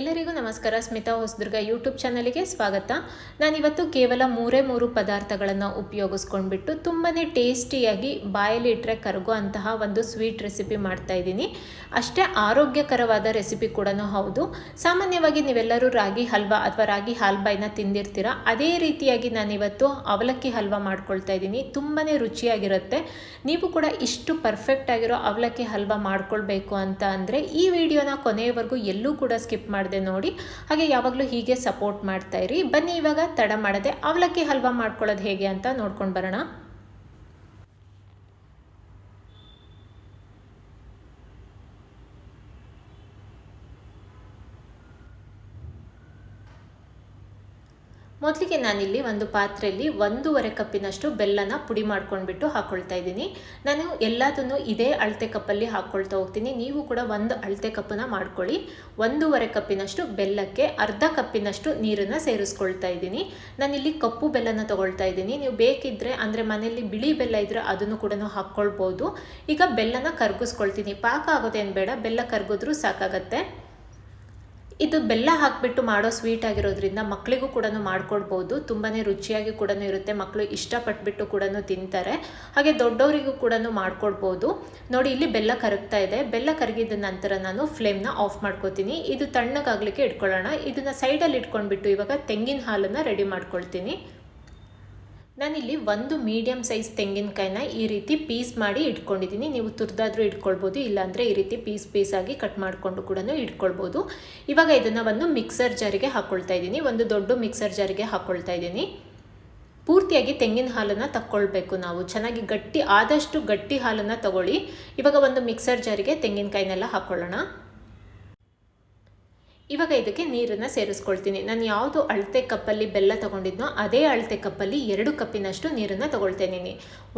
ಎಲ್ಲರಿಗೂ ನಮಸ್ಕಾರ. ಸ್ಮಿತಾ ಹೊಸದುರ್ಗ ಯೂಟ್ಯೂಬ್ ಚಾನಲಿಗೆ ಸ್ವಾಗತ. ನಾನಿವತ್ತು ಕೇವಲ ಮೂರೇ ಮೂರು ಪದಾರ್ಥಗಳನ್ನು ಉಪಯೋಗಿಸ್ಕೊಂಡ್ಬಿಟ್ಟು ತುಂಬಾ ಟೇಸ್ಟಿಯಾಗಿ ಬಾಯಲ್ಲಿ ಇಟ್ಟರೆ ಕರಗೋ ಅಂತಹ ಒಂದು ಸ್ವೀಟ್ ರೆಸಿಪಿ ಮಾಡ್ತಾ ಇದ್ದೀನಿ. ಅಷ್ಟೇ ಆರೋಗ್ಯಕರವಾದ ರೆಸಿಪಿ ಕೂಡ ಹೌದು. ಸಾಮಾನ್ಯವಾಗಿ ನೀವೆಲ್ಲರೂ ರಾಗಿ ಹಲ್ವಾ ಅಥವಾ ರಾಗಿ ಹಾಲ್ಬಾಯ್ನ ತಿಂದಿರ್ತೀರ? ಅದೇ ರೀತಿಯಾಗಿ ನಾನಿವತ್ತು ಅವಲಕ್ಕಿ ಹಲ್ವಾ ಮಾಡ್ಕೊಳ್ತಾ ಇದ್ದೀನಿ. ತುಂಬಾ ರುಚಿಯಾಗಿರುತ್ತೆ. ನೀವು ಕೂಡ ಇಷ್ಟು ಪರ್ಫೆಕ್ಟ್ ಆಗಿರೋ ಅವಲಕ್ಕಿ ಹಲ್ವಾ ಮಾಡ್ಕೊಳ್ಬೇಕು ಅಂತ ಅಂದರೆ ಈ ವಿಡಿಯೋನ ಕೊನೆಯವರೆಗೂ ಎಲ್ಲೂ ಕೂಡ ಸ್ಕಿಪ್ ಮಾಡದೆ ನೋಡಿ. ಹಾಗೆ ಯಾವಾಗಲೂ ಹೀಗೆ ಸಪೋರ್ಟ್ ಮಾಡ್ತಾ ಇರಿ. ಬನ್ನಿ ಇವಾಗ ತಡ ಮಾಡದೆ ಅವಲಕ್ಕಿ ಹಲ್ವಾ ಮಾಡ್ಕೊಳ್ಳೋದು ಹೇಗೆ ಅಂತ ನೋಡ್ಕೊಂಡು ಬರೋಣ. ಮೊದಲಿಗೆ ನಾನಿಲ್ಲಿ ಒಂದು ಪಾತ್ರೆಯಲ್ಲಿ ಒಂದೂವರೆ ಕಪ್ಪಿನಷ್ಟು ಬೆಲ್ಲನ ಪುಡಿ ಮಾಡ್ಕೊಂಡ್ಬಿಟ್ಟು ಹಾಕ್ಕೊಳ್ತಾ ಇದ್ದೀನಿ. ನಾನು ಎಲ್ಲದನ್ನು ಇದೇ ಅಳತೆ ಕಪ್ಪಲ್ಲಿ ಹಾಕ್ಕೊಳ್ತಾ ಹೋಗ್ತೀನಿ. ನೀವು ಕೂಡ ಒಂದು ಅಳತೆ ಕಪ್ಪನ್ನ ಮಾಡ್ಕೊಳ್ಳಿ. ಒಂದೂವರೆ ಕಪ್ಪಿನಷ್ಟು ಬೆಲ್ಲಕ್ಕೆ ಅರ್ಧ ಕಪ್ಪಿನಷ್ಟು ನೀರನ್ನು ಸೇರಿಸ್ಕೊಳ್ತಾ ಇದ್ದೀನಿ. ನಾನಿಲ್ಲಿ ಕಪ್ಪು ಬೆಲ್ಲನ ತಗೊಳ್ತಾ ಇದ್ದೀನಿ. ನೀವು ಬೇಕಿದ್ದರೆ ಅಂದರೆ ಮನೆಯಲ್ಲಿ ಬಿಳಿ ಬೆಲ್ಲ ಇದ್ದರೆ ಅದನ್ನು ಕೂಡ ಹಾಕ್ಕೊಳ್ಬೋದು. ಈಗ ಬೆಲ್ಲನ ಕರ್ಗಿಸ್ಕೊಳ್ತೀನಿ. ಪಾಕ ಆಗೋದೇನು ಬೇಡ. ಬೆಲ್ಲ ಕರ್ಗಿದ್ರೂ ಸಾಕಾಗತ್ತೆ. ಇದು ಬೆಲ್ಲ ಹಾಕಿಬಿಟ್ಟು ಮಾಡೋ ಸ್ವೀಟ್ ಆಗಿರೋದ್ರಿಂದ ಮಕ್ಕಳಿಗೂ ಕೂಡ ಮಾಡ್ಕೊಡ್ಬೋದು. ತುಂಬಾ ರುಚಿಯಾಗಿ ಕೂಡ ಇರುತ್ತೆ. ಮಕ್ಕಳು ಇಷ್ಟಪಟ್ಬಿಟ್ಟು ಕೂಡ ತಿಂತಾರೆ. ಹಾಗೆ ದೊಡ್ಡವರಿಗೂ ಕೂಡ ಮಾಡ್ಕೊಡ್ಬೋದು. ನೋಡಿ, ಇಲ್ಲಿ ಬೆಲ್ಲ ಕರಗ್ತಾ ಇದೆ. ಬೆಲ್ಲ ಕರಗಿದ ನಂತರ ನಾನು ಫ್ಲೇಮ್ನ ಆಫ್ ಮಾಡ್ಕೋತೀನಿ. ಇದು ತಣ್ಣಗಾಗಲಿಕ್ಕೆ ಇಟ್ಕೊಳ್ಳೋಣ. ಇದನ್ನು ಸೈಡಲ್ಲಿ ಇಟ್ಕೊಂಡ್ಬಿಟ್ಟು ಇವಾಗ ತೆಂಗಿನ ಹಾಲನ್ನು ರೆಡಿ ಮಾಡ್ಕೊಳ್ತೀನಿ. ನಾನಿಲ್ಲಿ ಒಂದು ಮೀಡಿಯಮ್ ಸೈಜ್ ತೆಂಗಿನಕಾಯಿನ ಈ ರೀತಿ ಪೀಸ್ ಮಾಡಿ ಇಟ್ಕೊಂಡಿದ್ದೀನಿ. ನೀವು ತುರ್ದಾದರೂ ಇಟ್ಕೊಳ್ಬೋದು, ಇಲ್ಲಾಂದರೆ ಈ ರೀತಿ ಪೀಸ್ ಪೀಸಾಗಿ ಕಟ್ ಮಾಡಿಕೊಂಡು ಕೂಡ ಇಟ್ಕೊಳ್ಬೋದು. ಇವಾಗ ಇದನ್ನು ಒಂದು ಮಿಕ್ಸರ್ ಜಾರಿಗೆ ಹಾಕ್ಕೊಳ್ತಾ ಇದ್ದೀನಿ. ಒಂದು ದೊಡ್ಡ ಮಿಕ್ಸರ್ ಜಾರಿಗೆ ಹಾಕ್ಕೊಳ್ತಾ ಇದ್ದೀನಿ. ಪೂರ್ತಿಯಾಗಿ ತೆಂಗಿನ ಹಾಲನ್ನು ತಕ್ಕೊಳ್ಬೇಕು ನಾವು. ಚೆನ್ನಾಗಿ ಗಟ್ಟಿ, ಆದಷ್ಟು ಗಟ್ಟಿ ಹಾಲನ್ನು ತಗೊಳ್ಳಿ. ಇವಾಗ ಒಂದು ಮಿಕ್ಸರ್ ಜಾರಿಗೆ ತೆಂಗಿನಕಾಯಿನೆಲ್ಲ ಹಾಕ್ಕೊಳ್ಳೋಣ ಇವಾಗ ಇದಕ್ಕೆ ನೀರನ್ನು ಸೇರಿಸ್ಕೊಳ್ತೀನಿ. ನಾನು ಯಾವುದು ಅಳತೆ ಕಪ್ಪಲ್ಲಿ ಬೆಲ್ಲ ತೊಗೊಂಡಿದ್ನೋ ಅದೇ ಅಳತೆ ಕಪ್ಪಲ್ಲಿ ಎರಡು ಕಪ್ಪಿನಷ್ಟು ನೀರನ್ನು ತೊಗೊಳ್ತೇನೆ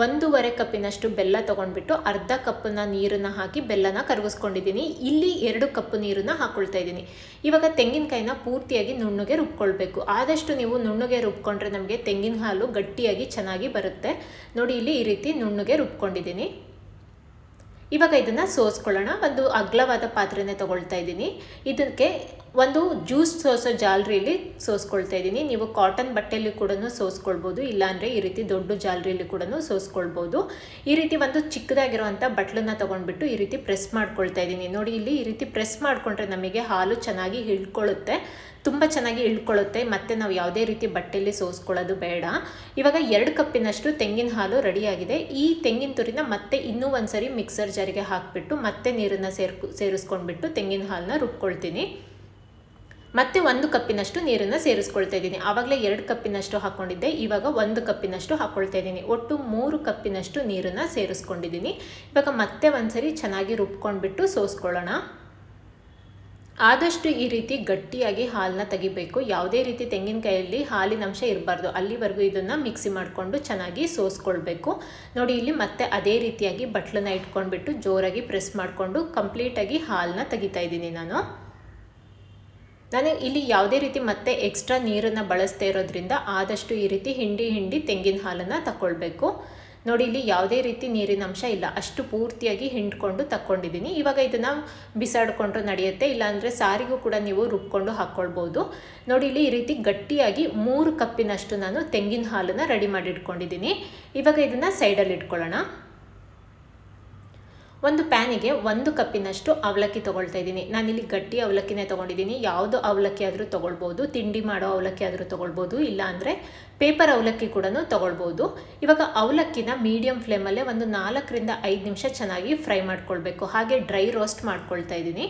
ಒಂದೂವರೆ ಕಪ್ಪಿನಷ್ಟು ಬೆಲ್ಲ ತೊಗೊಂಡ್ಬಿಟ್ಟು ಅರ್ಧ ಕಪ್ಪನ್ನ ನೀರನ್ನು ಹಾಕಿ ಬೆಲ್ಲನ ಕರಗಿಸ್ಕೊಂಡಿದ್ದೀನಿ. ಇಲ್ಲಿ ಎರಡು ಕಪ್ಪು ನೀರನ್ನು ಹಾಕ್ಕೊಳ್ತಾ ಇದ್ದೀನಿ. ಇವಾಗ ತೆಂಗಿನಕಾಯಿನ ಪೂರ್ತಿಯಾಗಿ ನುಣ್ಣಗೆ ರುಬ್ಕೊಳ್ಬೇಕು. ಆದಷ್ಟು ನೀವು ನುಣ್ಣಗೆ ರುಬ್ಕೊಂಡ್ರೆ ನಮಗೆ ತೆಂಗಿನ ಹಾಲು ಗಟ್ಟಿಯಾಗಿ ಚೆನ್ನಾಗಿ ಬರುತ್ತೆ. ನೋಡಿ, ಇಲ್ಲಿ ಈ ರೀತಿ ನುಣ್ಣಗೆ ರುಬ್ಕೊಂಡಿದ್ದೀನಿ. ಇವಾಗ ಇದನ್ನು ಸೋಸ್ಕೊಳ್ಳೋಣ. ಒಂದು ಅಗ್ಲವಾದ ಪಾತ್ರೆನೇ ತೊಗೊಳ್ತಾ ಇದ್ದೀನಿ. ಇದಕ್ಕೆ ಒಂದು ಜ್ಯೂಸ್ ಸೋಸೋ ಜಾಲರಿಯಲ್ಲಿ ಸೋಸ್ಕೊಳ್ತಾ ಇದ್ದೀನಿ. ನೀವು ಕಾಟನ್ ಬಟ್ಟೆಯಲ್ಲಿ ಕೂಡ ಸೋಸ್ಕೊಳ್ಬೋದು. ಇಲ್ಲಾಂದರೆ ಈ ರೀತಿ ದೊಡ್ಡ ಜಾಲರಿಯಲ್ಲಿ ಕೂಡ ಸೋಸ್ಕೊಳ್ಬೋದು. ಈ ರೀತಿ ಒಂದು ಚಿಕ್ಕದಾಗಿರುವಂಥ ಬಟ್ಲನ್ನ ತೊಗೊಂಡ್ಬಿಟ್ಟು ಈ ರೀತಿ ಪ್ರೆಸ್ ಮಾಡ್ಕೊಳ್ತಾ ಇದ್ದೀನಿ. ನೋಡಿ, ಇಲ್ಲಿ ಈ ರೀತಿ ಪ್ರೆಸ್ ಮಾಡಿಕೊಂಡ್ರೆ ನಮಗೆ ಹಾಲು ಚೆನ್ನಾಗಿ ಹಿಳ್ಕೊಳ್ಳುತ್ತೆ. ತುಂಬ ಚೆನ್ನಾಗಿ ಇಳ್ಕೊಳ್ಳುತ್ತೆ. ಮತ್ತು ನಾವು ಯಾವುದೇ ರೀತಿ ಬಟ್ಟೆಯಲ್ಲಿ ಸೋಸ್ಕೊಳ್ಳೋದು ಬೇಡ. ಇವಾಗ ಎರಡು ಕಪ್ಪಿನಷ್ಟು ತೆಂಗಿನ ಹಾಲು ರೆಡಿಯಾಗಿದೆ. ಈ ತೆಂಗಿನ ತುರಿನ ಮತ್ತೆ ಇನ್ನೂ ಒಂದು ಸರಿ ಮಿಕ್ಸರ್ ಜಾರಿಗೆ ಹಾಕಿಬಿಟ್ಟು ಮತ್ತೆ ನೀರನ್ನು ಸೇರ್ಕು, ಸೇರಿಸ್ಕೊಂಡ್ಬಿಟ್ಟು ತೆಂಗಿನ ಹಾಲನ್ನ ರುಬ್ಕೊಳ್ತೀನಿ. ಮತ್ತೆ ಒಂದು ಕಪ್ಪಿನಷ್ಟು ನೀರನ್ನು ಸೇರಿಸ್ಕೊಳ್ತಾ ಇದ್ದೀನಿ. ಆವಾಗಲೇ ಎರಡು ಕಪ್ಪಿನಷ್ಟು ಹಾಕ್ಕೊಂಡಿದ್ದೆ ಇವಾಗ ಒಂದು ಕಪ್ಪಿನಷ್ಟು ಹಾಕ್ಕೊಳ್ತಾ ಇದ್ದೀನಿ. ಒಟ್ಟು ಮೂರು ಕಪ್ಪಿನಷ್ಟು ನೀರನ್ನು ಸೇರಿಸ್ಕೊಂಡಿದ್ದೀನಿ. ಇವಾಗ ಮತ್ತೆ ಒಂದ್ಸರಿ ಚೆನ್ನಾಗಿ ರುಬ್ಕೊಂಡ್ಬಿಟ್ಟು ಸೋಸ್ಕೊಳ್ಳೋಣ. ಆದಷ್ಟು ಈ ರೀತಿ ಗಟ್ಟಿಯಾಗಿ ಹಾಲನ್ನ ತೆಗಿಬೇಕು. ಯಾವುದೇ ರೀತಿ ತೆಂಗಿನಕಾಯಲ್ಲಿ ಹಾಲಿನ ಅಂಶ ಇರಬಾರ್ದು. ಅಲ್ಲಿವರೆಗೂ ಇದನ್ನು ಮಿಕ್ಸಿ ಮಾಡಿಕೊಂಡು ಚೆನ್ನಾಗಿ ಸೋಸ್ಕೊಳ್ಬೇಕು. ನೋಡಿ, ಇಲ್ಲಿ ಮತ್ತೆ ಅದೇ ರೀತಿಯಾಗಿ ಬಟ್ಲನ್ನ ಇಟ್ಕೊಂಡ್ಬಿಟ್ಟು ಜೋರಾಗಿ ಪ್ರೆಸ್ ಮಾಡಿಕೊಂಡು ಕಂಪ್ಲೀಟಾಗಿ ಹಾಲನ್ನ ತೆಗಿತಾ ಇದ್ದೀನಿ ನಾನು. ನಾನು ಇಲ್ಲಿ ಯಾವುದೇ ರೀತಿ ಮತ್ತೆ ಎಕ್ಸ್ಟ್ರಾ ನೀರನ್ನು ಬಳಸ್ತಾ ಇರೋದ್ರಿಂದ ಆದಷ್ಟು ಈ ರೀತಿ ಹಿಂಡಿ ಹಿಂಡಿ ತೆಂಗಿನ ಹಾಲನ್ನು ತಗೊಳ್ಬೇಕು ನೋಡಿ, ಇಲ್ಲಿ ಯಾವುದೇ ರೀತಿ ನೀರಿನ ಅಂಶ ಇಲ್ಲ. ಅಷ್ಟು ಪೂರ್ತಿಯಾಗಿ ಹಿಂಡ್ಕೊಂಡು ತಕ್ಕೊಂಡಿದ್ದೀನಿ. ಇವಾಗ ಇದನ್ನು ಬಿಸಾಡಿಕೊಂಡ್ರೆ ನಡೆಯುತ್ತೆ. ಇಲ್ಲಾಂದರೆ ಸಾರಿಗೂ ಕೂಡ ನೀವು ರುಬ್ಕೊಂಡು ಹಾಕ್ಕೊಳ್ಬೋದು ನೋಡಿ, ಇಲ್ಲಿ ಈ ರೀತಿ ಗಟ್ಟಿಯಾಗಿ ಮೂರು ಕಪ್ಪಿನಷ್ಟು ನಾನು ತೆಂಗಿನ ಹಾಲನ್ನು ರೆಡಿ ಮಾಡಿ ಇಟ್ಕೊಂಡಿದ್ದೀನಿ ಇವಾಗ ಇದನ್ನು ಸೈಡಲ್ಲಿ ಇಟ್ಕೊಳ್ಳೋಣ. ಒಂದು ಪ್ಯಾನಿಗೆ ಒಂದು ಕಪ್ಪಿನಷ್ಟು ಅವಲಕ್ಕಿ ತೊಗೊಳ್ತಾ ಇದ್ದೀನಿ. ನಾನಿಲ್ಲಿ ಗಟ್ಟಿ ಅವಲಕ್ಕಿನೇ ತೊಗೊಂಡಿದ್ದೀನಿ. ಯಾವುದು ಅವಲಕ್ಕಿ ಆದರೂ ತೊಗೊಳ್ಬೋದು, ತಿಂಡಿ ಮಾಡೋ ಅವಲಕ್ಕಿ ಆದರೂ ತೊಗೊಳ್ಬೋದು, ಇಲ್ಲಾಂದರೆ ಪೇಪರ್ ಅವಲಕ್ಕಿ ಕೂಡ ತೊಗೊಳ್ಬೋದು. ಇವಾಗ ಅವಲಕ್ಕಿನ ಮೀಡಿಯಮ್ ಫ್ಲೇಮಲ್ಲೇ ಒಂದು ನಾಲ್ಕರಿಂದ ಐದು ನಿಮಿಷ ಚೆನ್ನಾಗಿ ಫ್ರೈ ಮಾಡ್ಕೊಳ್ಬೇಕು. ಹಾಗೆ ಡ್ರೈ ರೋಸ್ಟ್ ಮಾಡ್ಕೊಳ್ತಾ ಇದ್ದೀನಿ.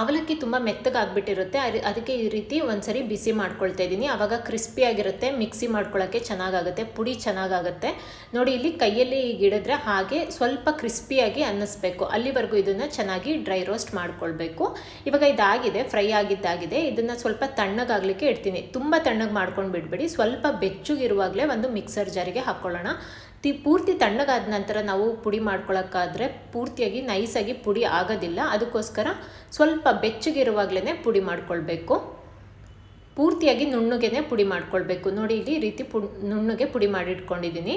ಅವಲಕ್ಕಿ ತುಂಬ ಮೆತ್ತಗಾಗ್ಬಿಟ್ಟಿರುತ್ತೆ. ಅದಕ್ಕೆ ಈ ರೀತಿ ಒಂದ್ಸರಿ ಬಿಸಿ ಮಾಡ್ಕೊಳ್ತಾ ಇದ್ದೀನಿ. ಆವಾಗ ಕ್ರಿಸ್ಪಿಯಾಗಿರುತ್ತೆ ಮಿಕ್ಸಿ ಮಾಡ್ಕೊಳ್ಳೋಕ್ಕೆ ಚೆನ್ನಾಗಾಗುತ್ತೆ, ಪುಡಿ ಚೆನ್ನಾಗಾಗುತ್ತೆ. ನೋಡಿ, ಇಲ್ಲಿ ಕೈಯಲ್ಲಿ ಗಿಡಿದ್ರೆ ಹಾಗೆ ಸ್ವಲ್ಪ ಕ್ರಿಸ್ಪಿಯಾಗಿ ಅನ್ನಿಸ್ಬೇಕು. ಅಲ್ಲಿವರೆಗೂ ಇದನ್ನು ಚೆನ್ನಾಗಿ ಡ್ರೈ ರೋಸ್ಟ್ ಮಾಡ್ಕೊಳ್ಬೇಕು. ಇವಾಗ ಇದಾಗಿದೆ ಫ್ರೈ ಆಗಿದ್ದಾಗಿದೆ. ಇದನ್ನು ಸ್ವಲ್ಪ ತಣ್ಣಗಾಗಲಿಕ್ಕೆ ಇಡ್ತೀನಿ. ತುಂಬ ತಣ್ಣಗೆ ಮಾಡ್ಕೊಂಡು ಬಿಡಬೇಡಿ ಸ್ವಲ್ಪ ಬೆಚ್ಚಗಿರುವಾಗಲೇ ಒಂದು ಮಿಕ್ಸರ್ ಜಾರಿಗೆ ಹಾಕ್ಕೊಳ್ಳೋಣ ತಿ ಪೂರ್ತಿ ತಣ್ಣಗಾದ ನಂತರ ನಾವು ಪುಡಿ ಮಾಡ್ಕೊಳ್ಳೋಕ್ಕಾದ್ರೆ ಪೂರ್ತಿಯಾಗಿ ನೈಸಾಗಿ ಪುಡಿ ಆಗೋದಿಲ್ಲ. ಅದಕ್ಕೋಸ್ಕರ ಸ್ವಲ್ಪ ಬೆಚ್ಚಗಿರುವಾಗಲೇ ಪುಡಿ ಮಾಡ್ಕೊಳ್ಬೇಕು. ಪೂರ್ತಿಯಾಗಿ ನುಣ್ಣಗೆನೇ ಪುಡಿ ಮಾಡ್ಕೊಳ್ಬೇಕು. ನೋಡಿ ಇಲ್ಲಿ ರೀತಿ ಪು ನುಣ್ಣಗೆ ಪುಡಿ ಮಾಡಿಟ್ಕೊಂಡಿದ್ದೀನಿ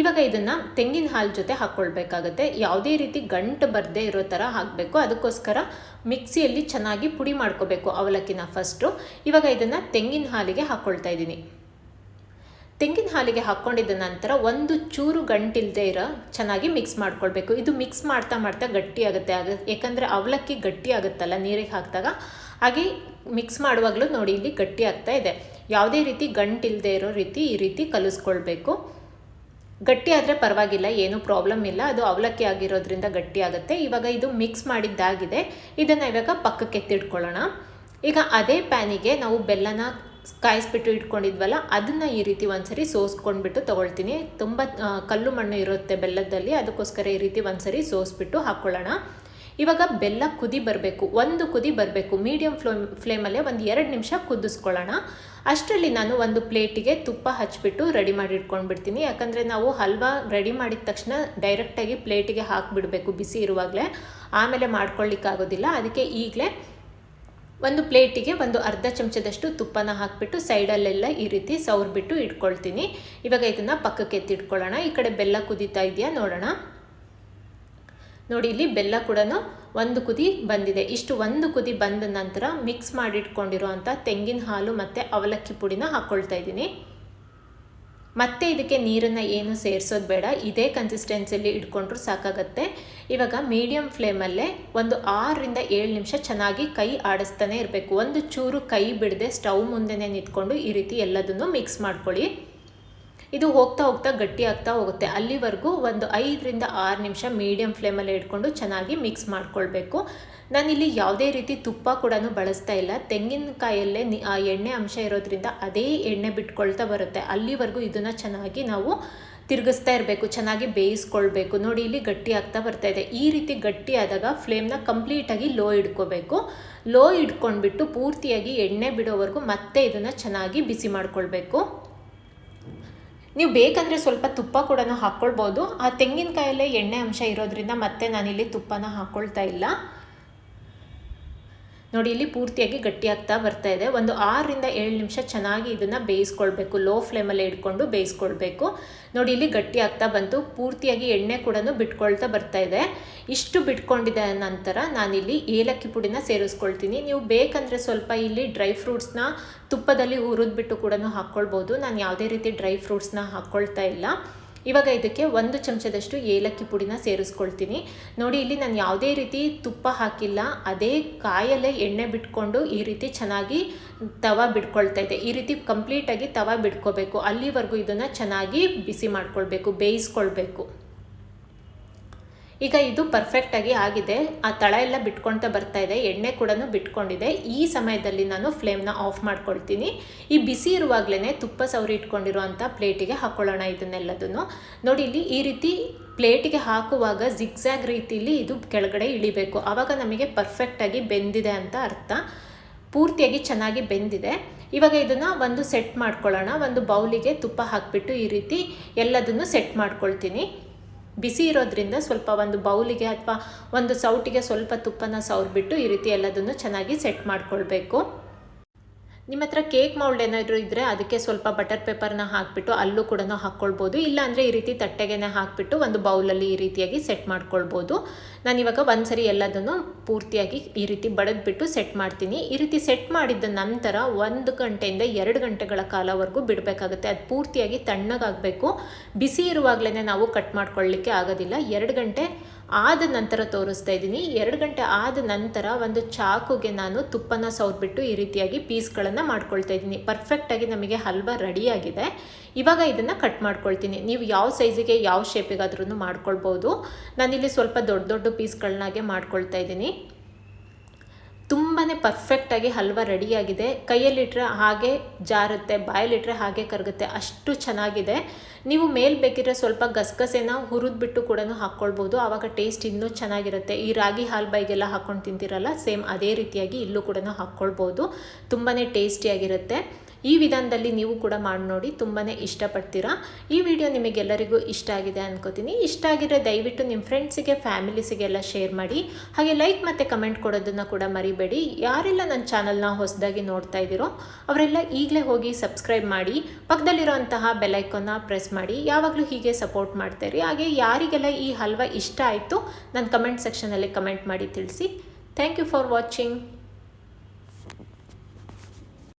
ಇವಾಗ ಇದನ್ನು ತೆಂಗಿನ ಹಾಲು ಜೊತೆ ಹಾಕ್ಕೊಳ್ಬೇಕಾಗತ್ತೆ ಯಾವುದೇ ರೀತಿ ಗಂಟು ಬರದೇ ಇರೋ ಥರ ಹಾಕಬೇಕು. ಅದಕ್ಕೋಸ್ಕರ ಮಿಕ್ಸಿಯಲ್ಲಿ ಚೆನ್ನಾಗಿ ಪುಡಿ ಮಾಡ್ಕೋಬೇಕು ಅವಲಕ್ಕಿನ ಫಸ್ಟು ಇವಾಗ ಇದನ್ನು ತೆಂಗಿನ ಹಾಲಿಗೆ ಹಾಕ್ಕೊಳ್ತಾ ಇದ್ದೀನಿ ತೆಂಗಿನ ಹಾಲಿಗೆ ಹಾಕ್ಕೊಂಡಿದ್ದ ನಂತರ ಒಂದು ಚೂರು ಗಂಟಿಲ್ಲದೆ ಇರೋ ಚೆನ್ನಾಗಿ ಮಿಕ್ಸ್ ಮಾಡ್ಕೊಳ್ಬೇಕು. ಇದು ಮಿಕ್ಸ್ ಮಾಡ್ತಾ ಮಾಡ್ತಾ ಗಟ್ಟಿ ಆಗುತ್ತೆ. ಆಗ ಯಾಕಂದರೆ ಅವಲಕ್ಕಿ ಗಟ್ಟಿ ಆಗುತ್ತಲ್ಲ, ನೀರಿಗೆ ಹಾಕಿದಾಗ. ಹಾಗೆ ಮಿಕ್ಸ್ ಮಾಡುವಾಗಲೂ ನೋಡಿ ಇಲ್ಲಿ ಗಟ್ಟಿ ಆಗ್ತಾ ಇದೆ. ಯಾವುದೇ ರೀತಿ ಗಂಟಿಲ್ಲದೆ ಇರೋ ರೀತಿ ಈ ರೀತಿ ಕಲಿಸ್ಕೊಳ್ಬೇಕು. ಗಟ್ಟಿ ಆದರೆ ಪರವಾಗಿಲ್ಲ, ಏನೂ ಪ್ರಾಬ್ಲಮ್ ಇಲ್ಲ. ಅದು ಅವಲಕ್ಕಿ ಆಗಿರೋದ್ರಿಂದ ಗಟ್ಟಿ ಆಗುತ್ತೆ. ಇವಾಗ ಇದು ಮಿಕ್ಸ್ ಮಾಡಿದ್ದಾಗಿದೆ. ಇದನ್ನು ಇವಾಗ ಪಕ್ಕಕ್ಕೆ ಎತ್ತಿಟ್ಕೊಳ್ಳೋಣ. ಈಗ ಅದೇ ಪ್ಯಾನಿಗೆ ನಾವು ಬೆಲ್ಲನ ಕಾಯಿಸ್ಬಿಟ್ಟು ಇಟ್ಕೊಂಡಿದ್ವಲ್ಲ, ಅದನ್ನು ಈ ರೀತಿ ಒಂದ್ಸರಿ ಸೋಸ್ಕೊಂಡ್ಬಿಟ್ಟು ತೊಗೊಳ್ತೀನಿ. ತುಂಬ ಕಲ್ಲು ಮಣ್ಣು ಇರುತ್ತೆ ಬೆಲ್ಲದಲ್ಲಿ, ಅದಕ್ಕೋಸ್ಕರ ಈ ರೀತಿ ಒಂದ್ಸರಿ ಸೋಸ್ಬಿಟ್ಟು ಹಾಕ್ಕೊಳ್ಳೋಣ ಇವಾಗ ಬೆಲ್ಲ ಕುದಿ ಬರಬೇಕು, ಒಂದು ಕುದಿ ಬರಬೇಕು ಮೀಡಿಯಮ್ ಫ್ಲೇಮ್ ಫ್ಲೇಮಲ್ಲೇ ಒಂದು ಎರಡು ನಿಮಿಷ ಕುದಿಸ್ಕೊಳ್ಳೋಣ. ಅಷ್ಟರಲ್ಲಿ ನಾನು ಒಂದು ಪ್ಲೇಟಿಗೆ ತುಪ್ಪ ಹಚ್ಬಿಟ್ಟು ರೆಡಿ ಮಾಡಿ ಇಟ್ಕೊಂಡ್ಬಿಡ್ತೀನಿ. ಯಾಕಂದರೆ ನಾವು ಹಲ್ವಾ ರೆಡಿ ಮಾಡಿದ ತಕ್ಷಣ ಡೈರೆಕ್ಟಾಗಿ ಪ್ಲೇಟಿಗೆ ಹಾಕಿಬಿಡಬೇಕು ಬಿಸಿ ಇರುವಾಗಲೇ. ಆಮೇಲೆ ಮಾಡ್ಕೊಳ್ಳಿಕ್ಕಾಗೋದಿಲ್ಲ ಅದಕ್ಕೆ ಈಗಲೇ ಒಂದು ಪ್ಲೇಟಿಗೆ ಒಂದು ಅರ್ಧ ಚಮಚದಷ್ಟು ತುಪ್ಪನ ಹಾಕಿಬಿಟ್ಟು ಸೈಡಲ್ಲೆಲ್ಲ ಈ ರೀತಿ ಸವರ್ಬಿಟ್ಟು ಇಟ್ಕೊಳ್ತೀನಿ. ಇವಾಗ ಇದನ್ನು ಪಕ್ಕಕ್ಕೆ ಎತ್ತಿಟ್ಕೊಳ್ಳೋಣ. ಈ ಕಡೆ ಬೆಲ್ಲ ಕುದೀತಾ ಇದೆಯಾ ನೋಡೋಣ. ನೋಡಿ, ಇಲ್ಲಿ ಬೆಲ್ಲ ಕೂಡ ಒಂದು ಕುದಿ ಬಂದಿದೆ. ಇಷ್ಟು ಒಂದು ಕುದಿ ಬಂದ ನಂತರ ಮಿಕ್ಸ್ ಮಾಡಿಟ್ಕೊಂಡಿರುವಂಥ ತೆಂಗಿನ ಹಾಲು ಮತ್ತು ಅವಲಕ್ಕಿ ಪುಡಿನ ಹಾಕ್ಕೊಳ್ತಾ ಇದ್ದೀನಿ. ಮತ್ತೆ ಇದಕ್ಕೆ ನೀರನ್ನು ಏನು ಸೇರಿಸೋದು ಬೇಡ. ಇದೇ ಕನ್ಸಿಸ್ಟೆನ್ಸಿಯಲ್ಲಿ ಇಟ್ಕೊಂಡ್ರೂ ಸಾಕಾಗತ್ತೆ. ಇವಾಗ ಮೀಡಿಯಮ್ ಫ್ಲೇಮಲ್ಲೇ ಒಂದು ಆರರಿಂದ ಏಳು ನಿಮಿಷ ಚೆನ್ನಾಗಿ ಕೈ ಆಡಿಸ್ತಾನೆ ಇರಬೇಕು. ಒಂದು ಚೂರು ಕೈ ಬಿಡದೆ ಸ್ಟವ್ ಮುಂದೆನೇ ನಿಂತ್ಕೊಂಡು ಈ ರೀತಿ ಎಲ್ಲದನ್ನು ಮಿಕ್ಸ್ ಮಾಡ್ಕೊಳ್ಳಿ. ಇದು ಹೋಗ್ತಾ ಹೋಗ್ತಾ ಗಟ್ಟಿ ಆಗ್ತಾ ಹೋಗುತ್ತೆ. ಅಲ್ಲಿವರೆಗೂ ಒಂದು ಐದರಿಂದ ಆರು ನಿಮಿಷ ಮೀಡಿಯಂ ಫ್ಲೇಮಲ್ಲಿ ಇಟ್ಕೊಂಡು ಚೆನ್ನಾಗಿ ಮಿಕ್ಸ್ ಮಾಡ್ಕೊಳ್ಬೇಕು. ನಾನಿಲ್ಲಿ ಯಾವುದೇ ರೀತಿ ತುಪ್ಪ ಕೂಡ ಬಳಸ್ತಾ ಇಲ್ಲ. ತೆಂಗಿನಕಾಯಲ್ಲೇ ಆ ಎಣ್ಣೆ ಅಂಶ ಇರೋದ್ರಿಂದ ಅದೇ ಎಣ್ಣೆ ಬಿಟ್ಕೊಳ್ತಾ ಬರುತ್ತೆ. ಅಲ್ಲಿವರೆಗೂ ಇದನ್ನು ಚೆನ್ನಾಗಿ ನಾವು ತಿರುಗಿಸ್ತಾ ಇರಬೇಕು, ಚೆನ್ನಾಗಿ ಬೇಯಿಸ್ಕೊಳ್ಬೇಕು. ನೋಡಿ, ಇಲ್ಲಿ ಗಟ್ಟಿ ಆಗ್ತಾ ಬರ್ತಾ ಇದೆ. ಈ ರೀತಿ ಗಟ್ಟಿ ಆದಾಗ ಫ್ಲೇಮ್ನ ಕಂಪ್ಲೀಟಾಗಿ ಲೋ ಇಡ್ಕೋಬೇಕು ಲೋ ಇಟ್ಕೊಂಡ್ಬಿಟ್ಟು ಪೂರ್ತಿಯಾಗಿ ಎಣ್ಣೆ ಬಿಡೋವರೆಗೂ ಮತ್ತೆ ಇದನ್ನು ಚೆನ್ನಾಗಿ ಬಿಸಿ ಮಾಡ್ಕೊಳ್ಬೇಕು. ನೀವು ಬೇಕಂದರೆ ಸ್ವಲ್ಪ ತುಪ್ಪ ಕೂಡ ಹಾಕ್ಕೊಳ್ಬೋದು. ಆ ತೆಂಗಿನಕಾಯಲ್ಲೇ ಎಣ್ಣೆ ಅಂಶ ಇರೋದ್ರಿಂದ ಮತ್ತೆ ನಾನಿಲ್ಲಿ ತುಪ್ಪನ ಹಾಕ್ಕೊಳ್ತಾ ಇಲ್ಲ. ನೋಡಿ, ಇಲ್ಲಿ ಪೂರ್ತಿಯಾಗಿ ಗಟ್ಟಿಯಾಗ್ತಾ ಬರ್ತಾ ಇದೆ. ಒಂದು ಆರರಿಂದ ಏಳು ನಿಮಿಷ ಚೆನ್ನಾಗಿ ಇದನ್ನು ಬೇಯಿಸ್ಕೊಳ್ಬೇಕು. ಲೋ ಫ್ಲೇಮಲ್ಲಿ ಇಟ್ಕೊಂಡು ಬೇಯಿಸ್ಕೊಳ್ಬೇಕು. ನೋಡಿ, ಇಲ್ಲಿ ಗಟ್ಟಿ ಆಗ್ತಾ ಬಂತು. ಪೂರ್ತಿಯಾಗಿ ಎಣ್ಣೆ ಕೂಡ ಬಿಟ್ಕೊಳ್ತಾ ಬರ್ತಾ ಇದೆ. ಇಷ್ಟು ಬಿಟ್ಕೊಂಡಿದ ನಂತರ ನಾನಿಲ್ಲಿ ಏಲಕ್ಕಿ ಪುಡಿನ ಸೇರಿಸ್ಕೊಳ್ತೀನಿ. ನೀವು ಬೇಕಂದರೆ ಸ್ವಲ್ಪ ಇಲ್ಲಿ ಡ್ರೈ ಫ್ರೂಟ್ಸ್ನ ತುಪ್ಪದಲ್ಲಿ ಹುರಿದ್ಬಿಟ್ಟು ಕೂಡ ಹಾಕ್ಕೊಳ್ಬೋದು. ನಾನು ಯಾವುದೇ ರೀತಿ ಡ್ರೈ ಫ್ರೂಟ್ಸ್ನ ಹಾಕ್ಕೊಳ್ತಾ ಇಲ್ಲ. ಇವಾಗ ಇದಕ್ಕೆ ಒಂದು ಚಮಚದಷ್ಟು ಏಲಕ್ಕಿ ಪುಡಿನ ಸೇರಿಸ್ಕೊಳ್ತೀನಿ. ನೋಡಿ, ಇಲ್ಲಿ ನಾನು ಯಾವುದೇ ರೀತಿ ತುಪ್ಪ ಹಾಕಿಲ್ಲ. ಅದೇ ಕಾಯಲ್ಲೇ ಎಣ್ಣೆ ಬಿಟ್ಕೊಂಡು ಈ ರೀತಿ ಚೆನ್ನಾಗಿ ತವ ಬಿಟ್ಕೊಳ್ತಾ ಇದೆ. ಈ ರೀತಿ ಕಂಪ್ಲೀಟಾಗಿ ತವ ಬಿಡ್ಕೋಬೇಕು ಅಲ್ಲಿವರೆಗೂ ಇದನ್ನು ಚೆನ್ನಾಗಿ ಬಿಸಿ ಮಾಡ್ಕೊಳ್ಬೇಕು, ಬೇಯಿಸ್ಕೊಳ್ಬೇಕು. ಈಗ ಇದು ಪರ್ಫೆಕ್ಟಾಗಿ ಆಗಿದೆ. ಆ ತಳ ಎಲ್ಲ ಬಿಟ್ಕೊಳ್ತಾ ಬರ್ತಾ ಇದೆ. ಎಣ್ಣೆ ಕೂಡ ಬಿಟ್ಕೊಂಡಿದೆ. ಈ ಸಮಯದಲ್ಲಿ ನಾನು ಫ್ಲೇಮ್ನ ಆಫ್ ಮಾಡ್ಕೊಳ್ತೀನಿ. ಈ ಬಿಸಿ ಇರುವಾಗಲೇ ತುಪ್ಪ ಸವರಿ ಇಟ್ಕೊಂಡಿರುವಂಥ ಪ್ಲೇಟಿಗೆ ಹಾಕ್ಕೊಳ್ಳೋಣ ಇದನ್ನೆಲ್ಲದನ್ನು. ನೋಡಿ, ಇಲ್ಲಿ ಈ ರೀತಿ ಪ್ಲೇಟಿಗೆ ಹಾಕುವಾಗ ಜಿಗ್ಜ್ಯಾಗ್ ರೀತಿಯಲ್ಲಿ ಇದು ಕೆಳಗಡೆ ಇಳಿಬೇಕು. ಆವಾಗ ನಮಗೆ ಪರ್ಫೆಕ್ಟಾಗಿ ಬೆಂದಿದೆ ಅಂತ ಅರ್ಥ. ಪೂರ್ತಿಯಾಗಿ ಚೆನ್ನಾಗಿ ಬೆಂದಿದೆ. ಇವಾಗ ಇದನ್ನು ಒಂದು ಸೆಟ್ ಮಾಡ್ಕೊಳ್ಳೋಣ. ಒಂದು ಬೌಲಿಗೆ ತುಪ್ಪ ಹಾಕಿಬಿಟ್ಟು ಈ ರೀತಿ ಎಲ್ಲದನ್ನು ಸೆಟ್ ಮಾಡ್ಕೊಳ್ತೀನಿ. ಬಿಸಿ ಇರೋದ್ರಿಂದ ಸ್ವಲ್ಪ ಒಂದು ಬೌಲಿಗೆ ಅಥವಾ ಒಂದು ಸೌಟಿಗೆ ಸ್ವಲ್ಪ ತುಪ್ಪನ ಸವರ್ಬಿಟ್ಟು ಈ ರೀತಿ ಎಲ್ಲದನ್ನು ಚೆನ್ನಾಗಿ ಸೆಟ್ ಮಾಡ್ಕೊಳ್ಬೇಕು. ನಿಮ್ಮ ಹತ್ರ ಕೇಕ್ ಮೌಲ್ಡ್ ಏನಾದರೂ ಇದ್ದರೆ ಅದಕ್ಕೆ ಸ್ವಲ್ಪ ಬಟರ್ ಪೇಪರ್ನ ಹಾಕಿಬಿಟ್ಟು ಅಲ್ಲೂ ಕೂಡ ಹಾಕ್ಕೊಳ್ಬೋದು. ಇಲ್ಲಾಂದರೆ ಈ ರೀತಿ ತಟ್ಟೆಗೆನೆ ಹಾಕಿಬಿಟ್ಟು ಒಂದು ಬೌಲಲ್ಲಿ ಈ ರೀತಿಯಾಗಿ ಸೆಟ್ ಮಾಡ್ಕೊಳ್ಬೋದು. ನಾನಿವಾಗ ಒಂದ್ಸರಿ ಎಲ್ಲದನ್ನು ಪೂರ್ತಿಯಾಗಿ ಈ ರೀತಿ ಬಡದ್ಬಿಟ್ಟು ಸೆಟ್ ಮಾಡ್ತೀನಿ. ಈ ರೀತಿ ಸೆಟ್ ಮಾಡಿದ ನಂತರ ಒಂದು ಗಂಟೆಯಿಂದ ಎರಡು ಗಂಟೆಗಳ ಕಾಲವರೆಗೂ ಬಿಡಬೇಕಾಗುತ್ತೆ. ಅದು ಪೂರ್ತಿಯಾಗಿ ತಣ್ಣಗಾಗಬೇಕು. ಬಿಸಿ ಇರುವಾಗಲೇ ನಾವು ಕಟ್ ಮಾಡ್ಕೊಳ್ಳಿಕ್ಕೆ ಆಗೋದಿಲ್ಲ. ಎರಡು ಗಂಟೆ ಆದ ನಂತರ ತೋರಿಸ್ತಾ ಇದ್ದೀನಿ. ಎರಡು ಗಂಟೆ ಆದ ನಂತರ ಒಂದು ಚಾಕುಗೆ ನಾನು ತುಪ್ಪನ ಸವರ್ಬಿಟ್ಟು ಈ ರೀತಿಯಾಗಿ ಪೀಸ್ಗಳನ್ನು ಮಾಡ್ಕೊಳ್ತಾ ಇದ್ದೀನಿ. ಪರ್ಫೆಕ್ಟಾಗಿ ನಮಗೆ ಹಲ್ವಾ ರೆಡಿಯಾಗಿದೆ ಇವಾಗ ಇದನ್ನು ಕಟ್ ಮಾಡ್ಕೊಳ್ತೀನಿ. ನೀವು ಯಾವ ಸೈಜಿಗೆ ಯಾವ ಶೇಪಿಗಾದ್ರೂ ಮಾಡ್ಕೊಳ್ಬೋದು. ನಾನಿಲ್ಲಿ ಸ್ವಲ್ಪ ದೊಡ್ಡ ದೊಡ್ಡ ಪೀಸ್ಗಳನ್ನಾಗೆ ಮಾಡ್ಕೊಳ್ತಾ ಇದ್ದೀನಿ. ತುಂಬಾ ಪರ್ಫೆಕ್ಟಾಗಿ ಹಲ್ವಾ ರೆಡಿಯಾಗಿದೆ ಕೈಯಲ್ಲಿಟ್ಟರೆ ಹಾಗೆ ಜಾರುತ್ತೆ ಬಾಯಲ್ಲಿಟ್ಟರೆ ಹಾಗೆ ಕರಗುತ್ತೆ. ಅಷ್ಟು ಚೆನ್ನಾಗಿದೆ. ನೀವು ಮೇಲೆ ಬೇಕಿದ್ರೆ ಸ್ವಲ್ಪ ಗಸಗಸೆನ ಹುರಿದ್ಬಿಟ್ಟು ಕೂಡ ಹಾಕ್ಕೊಳ್ಬೋದು. ಆವಾಗ ಟೇಸ್ಟ್ ಇನ್ನೂ ಚೆನ್ನಾಗಿರುತ್ತೆ. ಈ ರಾಗಿ ಹಾಲು ಬೈಗೆಲ್ಲ ಹಾಕ್ಕೊಂಡು ತಿಂತೀರಲ್ಲ ಸೇಮ್ ಅದೇ ರೀತಿಯಾಗಿ ಇಲ್ಲೂ ಕೂಡ ಹಾಕ್ಕೊಳ್ಬೋದು. ತುಂಬಾ ಟೇಸ್ಟಿಯಾಗಿರುತ್ತೆ ಈ ವಿಧಾನದಲ್ಲಿ ನೀವು ಕೂಡ ಮಾಡಿ ನೋಡಿ ತುಂಬಾ ಇಷ್ಟಪಡ್ತೀರಾ. ಈ ವಿಡಿಯೋ ನಿಮಗೆಲ್ಲರಿಗೂ ಇಷ್ಟ ಆಗಿದೆ ಅನ್ಕೋತೀನಿ. ಇಷ್ಟ ಆಗಿದ್ರೆ ದಯವಿಟ್ಟು ನಿಮ್ಮ ಫ್ರೆಂಡ್ಸಿಗೆ, ಫ್ಯಾಮಿಲೀಸಿಗೆಲ್ಲ ಶೇರ್ ಮಾಡಿ. ಹಾಗೆ ಲೈಕ್ ಮತ್ತು ಕಮೆಂಟ್ ಕೊಡೋದನ್ನು ಕೂಡ ಮರಿಬೇಡಿ. ಯಾರೆಲ್ಲ ನನ್ನ ಚಾನಲ್ನ ಹೊಸದಾಗಿ ನೋಡ್ತಾ ಇದ್ದೀರೋ, ಅವರೆಲ್ಲ ಈಗಲೇ ಹೋಗಿ ಸಬ್ಸ್ಕ್ರೈಬ್ ಮಾಡಿ ಪಕ್ಕದಲ್ಲಿರೋಂತಹ ಬೆಲೈಕನ್ನ ಪ್ರೆಸ್ ಮಾಡಿ. ಯಾವಾಗಲೂ ಹೀಗೆ ಸಪೋರ್ಟ್ ಮಾಡ್ತಾಯಿರಿ ಹಾಗೆ ಯಾರಿಗೆಲ್ಲ ಈ ಹಲ್ವಾ ಇಷ್ಟ ಆಯಿತು ನನ್ನ ಕಮೆಂಟ್ ಸೆಕ್ಷನಲ್ಲಿ ಕಮೆಂಟ್ ಮಾಡಿ ತಿಳಿಸಿ. Thank you for watching.